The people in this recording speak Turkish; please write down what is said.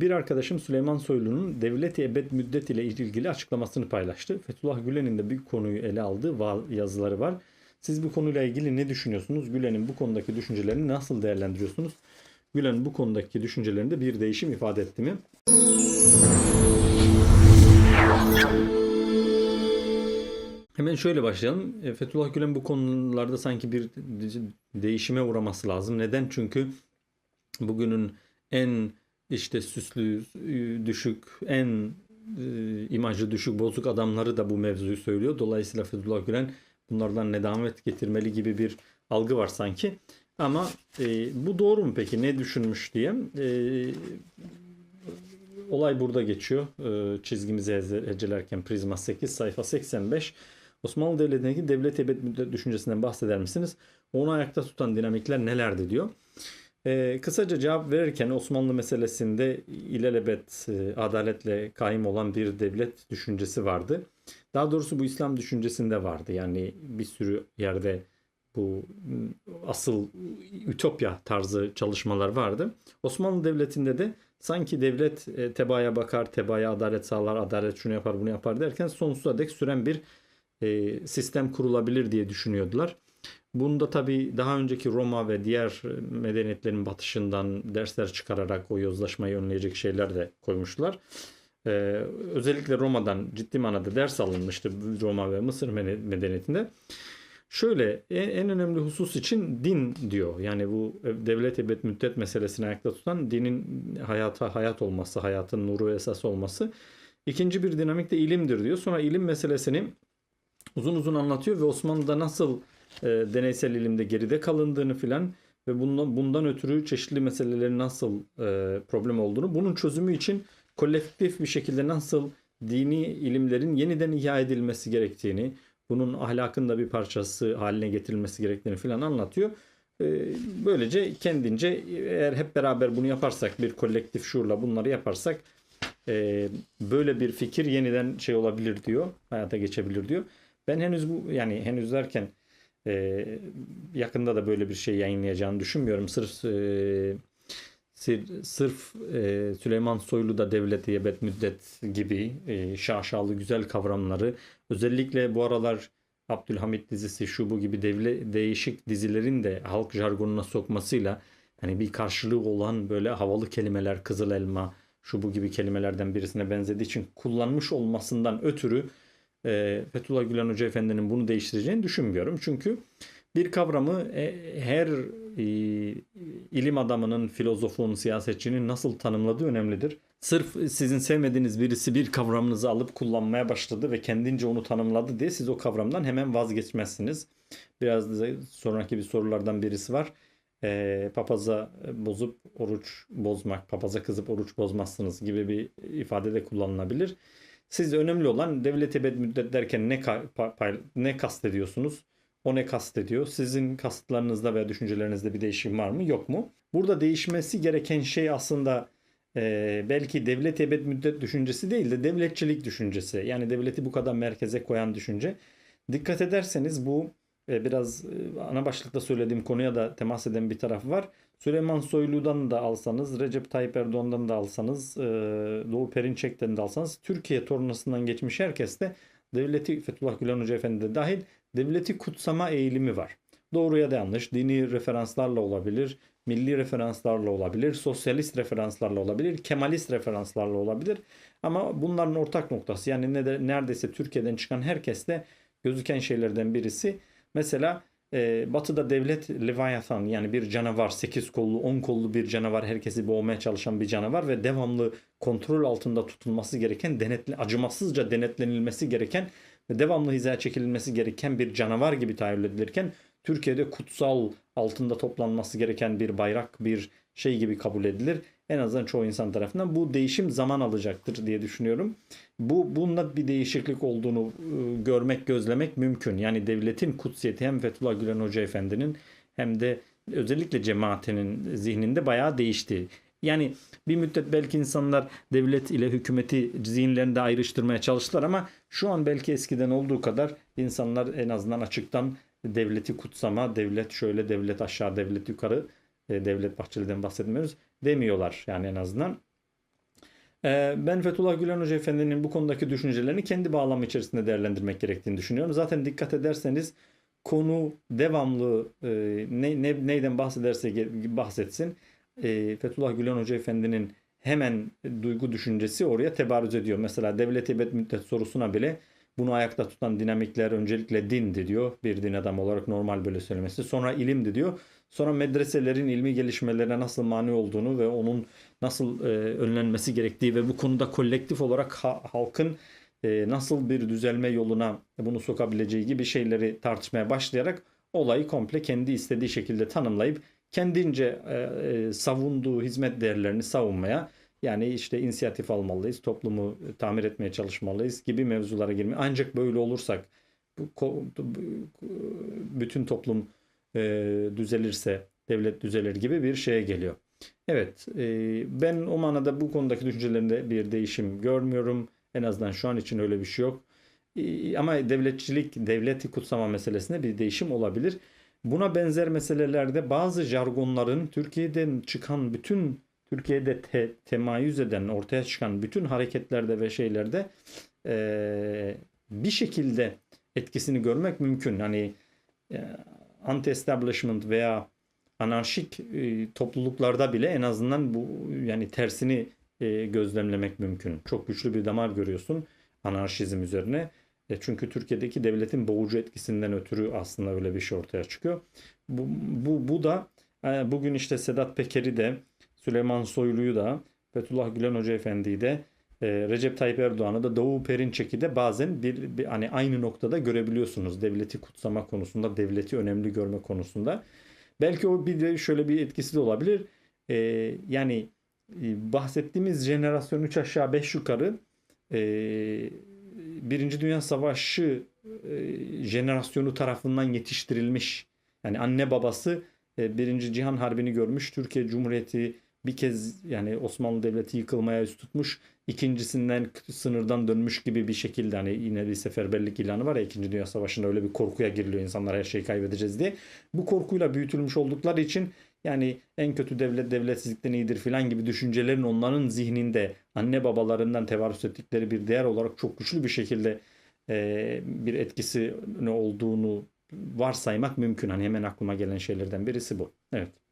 Bir arkadaşım Süleyman Soylu'nun devlet ebed müddet ile ilgili açıklamasını paylaştı. Fethullah Gülen'in de bir konuyu ele aldığı yazıları var. Siz bu konuyla ilgili ne düşünüyorsunuz? Gülen'in bu konudaki düşüncelerini nasıl değerlendiriyorsunuz? Gülen bu konudaki düşüncelerinde bir değişim ifade etti mi? Hemen şöyle başlayalım. E, Fethullah Gülen bu konularda sanki bir değişime uğraması lazım. Neden? Çünkü bugünün en işte süslü, düşük, en e, imajı düşük, bozuk adamları da bu mevzuyu söylüyor. Dolayısıyla Fethullah Gülen bunlardan nedamet getirmeli gibi bir algı var sanki. Ama e, bu doğru mu peki? Ne düşünmüş diye. E, olay burada geçiyor. E, çizgimizi hecelerken Prizma 8 sayfa 85. Osmanlı Devleti'ndeki devlet ebed düşüncesinden bahseder misiniz? Onu ayakta tutan dinamikler nelerdi diyor. Ee, kısaca cevap verirken Osmanlı meselesinde ilelebet e, adaletle kaim olan bir devlet düşüncesi vardı. Daha doğrusu bu İslam düşüncesinde vardı. Yani bir sürü yerde bu asıl ütopya tarzı çalışmalar vardı. Osmanlı Devleti'nde de sanki devlet e, tebaaya bakar, tebaaya adalet sağlar, adalet şunu yapar, bunu yapar derken sonsuza dek süren bir e, sistem kurulabilir diye düşünüyordular. Bunda tabii daha önceki Roma ve diğer medeniyetlerin batışından dersler çıkararak o yozlaşmayı önleyecek şeyler de koymuşlar. Ee, özellikle Roma'dan ciddi manada ders alınmıştı Roma ve Mısır medeniyetinde. Şöyle en, en önemli husus için din diyor. Yani bu devlet ebed müddet meselesini ayakta tutan dinin hayata hayat olması, hayatın nuru esas olması. İkinci bir dinamik de ilimdir diyor. Sonra ilim meselesini uzun uzun anlatıyor ve Osmanlı'da nasıl e, deneysel ilimde geride kalındığını filan ve bundan, bundan ötürü çeşitli meselelerin nasıl e, problem olduğunu, bunun çözümü için kolektif bir şekilde nasıl dini ilimlerin yeniden ihya edilmesi gerektiğini, bunun ahlakın da bir parçası haline getirilmesi gerektiğini filan anlatıyor. E, böylece kendince eğer hep beraber bunu yaparsak, bir kolektif şuurla bunları yaparsak e, böyle bir fikir yeniden şey olabilir diyor, hayata geçebilir diyor. Ben henüz bu yani henüz derken e, yakında da böyle bir şey yayınlayacağını düşünmüyorum. Sırf e, sır- sırf e, Süleyman Soylu da devlet yebet müddet gibi e, şaşalı güzel kavramları özellikle bu aralar Abdülhamit dizisi şu bu gibi devle, değişik dizilerin de halk jargonuna sokmasıyla hani bir karşılığı olan böyle havalı kelimeler kızıl elma şu bu gibi kelimelerden birisine benzediği için kullanmış olmasından ötürü e, Fethullah Gülen Hoca Efendi'nin bunu değiştireceğini düşünmüyorum. Çünkü bir kavramı e, her e, ilim adamının, filozofun, siyasetçinin nasıl tanımladığı önemlidir. Sırf sizin sevmediğiniz birisi bir kavramınızı alıp kullanmaya başladı ve kendince onu tanımladı diye siz o kavramdan hemen vazgeçmezsiniz. Biraz sonraki bir sorulardan birisi var. E, papaza bozup oruç bozmak, papaza kızıp oruç bozmazsınız gibi bir ifade de kullanılabilir. Siz önemli olan devlet ebed müddet derken ne ne kastediyorsunuz? O ne kastediyor? Sizin kasıtlarınızda veya düşüncelerinizde bir değişim var mı? Yok mu? Burada değişmesi gereken şey aslında e, belki devlet ebed müddet düşüncesi değil de devletçilik düşüncesi. Yani devleti bu kadar merkeze koyan düşünce. Dikkat ederseniz bu e, biraz e, ana başlıkta söylediğim konuya da temas eden bir taraf var. Süleyman Soylu'dan da alsanız, Recep Tayyip Erdoğan'dan da alsanız, e, Doğu Perinçek'ten de alsanız, Türkiye tornasından geçmiş herkes de devleti Fethullah Gülen Hoca Efendi de dahil devleti kutsama eğilimi var. Doğru ya da yanlış, dini referanslarla olabilir, milli referanslarla olabilir, sosyalist referanslarla olabilir, kemalist referanslarla olabilir. Ama bunların ortak noktası yani ne de, neredeyse Türkiye'den çıkan herkeste gözüken şeylerden birisi mesela e, batıda devlet Leviathan yani bir canavar 8 kollu 10 kollu bir canavar herkesi boğmaya çalışan bir canavar ve devamlı kontrol altında tutulması gereken denetle, acımasızca denetlenilmesi gereken ve devamlı hizaya çekilmesi gereken bir canavar gibi tahayyül edilirken Türkiye'de kutsal altında toplanması gereken bir bayrak bir şey gibi kabul edilir. En azından çoğu insan tarafından bu değişim zaman alacaktır diye düşünüyorum. Bu bunda bir değişiklik olduğunu e, görmek, gözlemek mümkün. Yani devletin kutsiyeti hem Fethullah Gülen Hoca Efendi'nin hem de özellikle cemaatinin zihninde bayağı değişti. Yani bir müddet belki insanlar devlet ile hükümeti zihinlerinde ayrıştırmaya çalıştılar ama şu an belki eskiden olduğu kadar insanlar en azından açıktan devleti kutsama, devlet şöyle, devlet aşağı, devlet yukarı, e, devlet Bahçeli'den bahsetmiyoruz demiyorlar yani en azından. Ee, Ben Fethullah Gülen Hoca Efendi'nin bu konudaki düşüncelerini kendi bağlamı içerisinde değerlendirmek gerektiğini düşünüyorum. Zaten dikkat ederseniz konu devamlı e, ne, ne, neyden bahsederse bahsetsin e, Fethullah Gülen Hoca Efendi'nin hemen duygu düşüncesi oraya tebarüz ediyor. Mesela devlet ebed müddet sorusuna bile bunu ayakta tutan dinamikler öncelikle dindi diyor. Bir din adamı olarak normal böyle söylemesi. Sonra ilimdi diyor. Sonra medreselerin ilmi gelişmelerine nasıl mani olduğunu ve onun nasıl e, önlenmesi gerektiği ve bu konuda kolektif olarak ha- halkın e, nasıl bir düzelme yoluna bunu sokabileceği gibi şeyleri tartışmaya başlayarak olayı komple kendi istediği şekilde tanımlayıp kendince e, e, savunduğu hizmet değerlerini savunmaya yani işte inisiyatif almalıyız, toplumu tamir etmeye çalışmalıyız gibi mevzulara girmeye. Ancak böyle olursak bütün toplum e, düzelirse devlet düzelir gibi bir şeye geliyor. Evet, e, ben o manada bu konudaki düşüncelerinde bir değişim görmüyorum. En azından şu an için öyle bir şey yok. E, ama devletçilik, devleti kutsama meselesinde bir değişim olabilir. Buna benzer meselelerde bazı jargonların Türkiye'den çıkan bütün Türkiye'de te, temayüz eden, ortaya çıkan bütün hareketlerde ve şeylerde e, bir şekilde etkisini görmek mümkün. Hani e, anti-establishment veya anarşik e, topluluklarda bile en azından bu yani tersini e, gözlemlemek mümkün. Çok güçlü bir damar görüyorsun anarşizm üzerine. E, çünkü Türkiye'deki devletin boğucu etkisinden ötürü aslında öyle bir şey ortaya çıkıyor. Bu, bu, bu da e, bugün işte Sedat Peker'i de Süleyman Soylu'yu da Fethullah Gülen Hoca Efendi'yi de e, Recep Tayyip Erdoğan'ı da Doğu Perinçek'i de bazen bir, bir hani aynı noktada görebiliyorsunuz. Devleti kutsama konusunda, devleti önemli görme konusunda. Belki o bir de şöyle bir etkisi de olabilir. E, yani e, bahsettiğimiz jenerasyon 3 aşağı 5 yukarı e, Birinci Dünya Savaşı e, jenerasyonu tarafından yetiştirilmiş. Yani anne babası e, Birinci Cihan Harbi'ni görmüş. Türkiye Cumhuriyeti bir kez yani Osmanlı Devleti yıkılmaya yüz tutmuş. İkincisinden sınırdan dönmüş gibi bir şekilde hani yine bir seferberlik ilanı var ya İkinci Dünya Savaşı'nda öyle bir korkuya giriliyor insanlar her şeyi kaybedeceğiz diye. Bu korkuyla büyütülmüş oldukları için yani en kötü devlet devletsizlikten iyidir filan gibi düşüncelerin onların zihninde anne babalarından tevarüs ettikleri bir değer olarak çok güçlü bir şekilde e, bir etkisi ne olduğunu varsaymak mümkün. Hani hemen aklıma gelen şeylerden birisi bu. Evet.